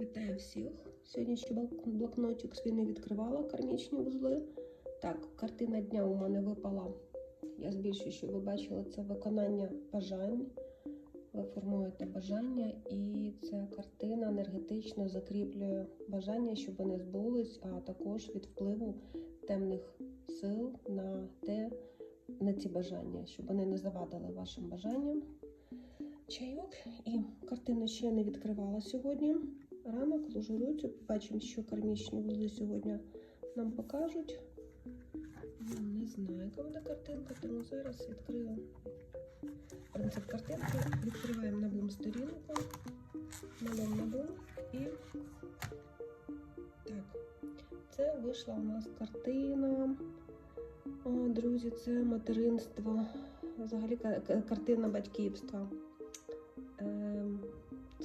Вітаю всіх. Сьогодні ще блокнотик свій не відкривала кармічні вузли. Так, картина дня у мене випала. Я збільшую, щоб ви бачили це виконання бажань. Ви формуєте бажання, і ця картина енергетично закріплює бажання, щоб вони збулись, а також від впливу темних сил на те, на ці бажання, щоб вони не завадили вашим бажанням. Чайок і картину ще не відкривала сьогодні. Ранок ложуруцю. Побачимо, що кармічні вузли сьогодні нам покажуть. Ну, Не знаю, яка буде картинка, тому зараз відкрию принцип картинки. Відкриваємо на бум сторінку. Малюємо на бум і так. Це вийшла у нас картина. О, друзі, це материнство. Взагалі ка- ка- картина батьківства.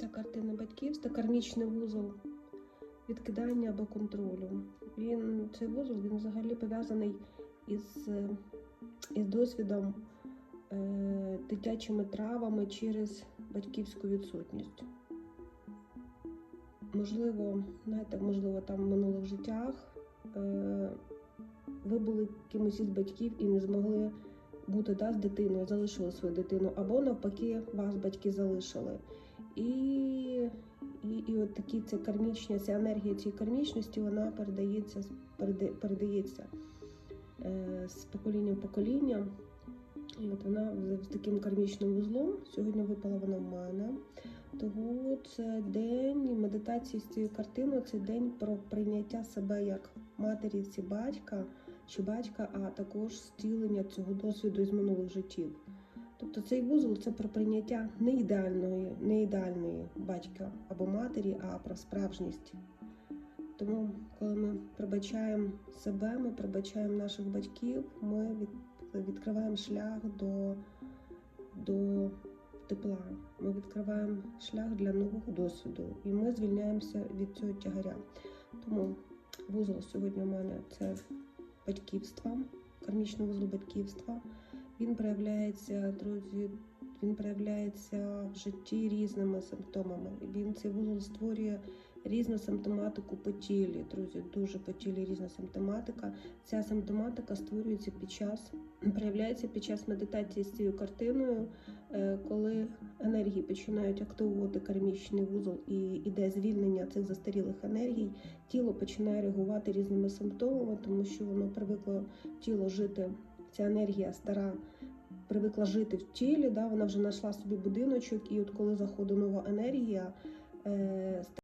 Це картина батьківства, кармічний вузол відкидання або контролю. Він цей вузол він взагалі пов'язаний із, із досвідом е, дитячими травами через батьківську відсутність. Можливо, знаєте, можливо, там в минулих життях е, ви були кимось із батьків і не змогли бути да, з дитиною, залишили свою дитину, або навпаки, вас батьки залишили. І, і, і от такі це кармічні, ця енергія цієї кармічності, вона передається, передається е, з покоління в покоління. І от вона з, з таким кармічним вузлом. Сьогодні випала вона в мене. Того це день медитації з цією картиною, це день про прийняття себе як матері чи батька, чи батька, а також зцілення цього досвіду із минулих життів. Тобто цей вузол це про прийняття не ідеальної, не ідеальної батька або матері, а про справжність. Тому, коли ми пробачаємо себе, ми пробачаємо наших батьків, ми від, відкриваємо шлях до, до тепла. Ми відкриваємо шлях для нового досвіду, і ми звільняємося від цього тягаря. Тому вузол сьогодні у мене це батьківство, кармічний вузол батьківства. Він проявляється, друзі, він проявляється в житті різними симптомами. Він цей вузол створює різну симптоматику по тілі. Друзі, дуже по тілі різна симптоматика. Ця симптоматика створюється під час, проявляється під час медитації з цією картиною, е, коли енергії починають активувати кармічний вузол і іде звільнення цих застарілих енергій. Тіло починає реагувати різними симптомами, тому що воно привикло тіло жити. Ця енергія стара привикла жити в тілі, да, вона вже знайшла собі будиночок, і от коли заходить нова енергія, е,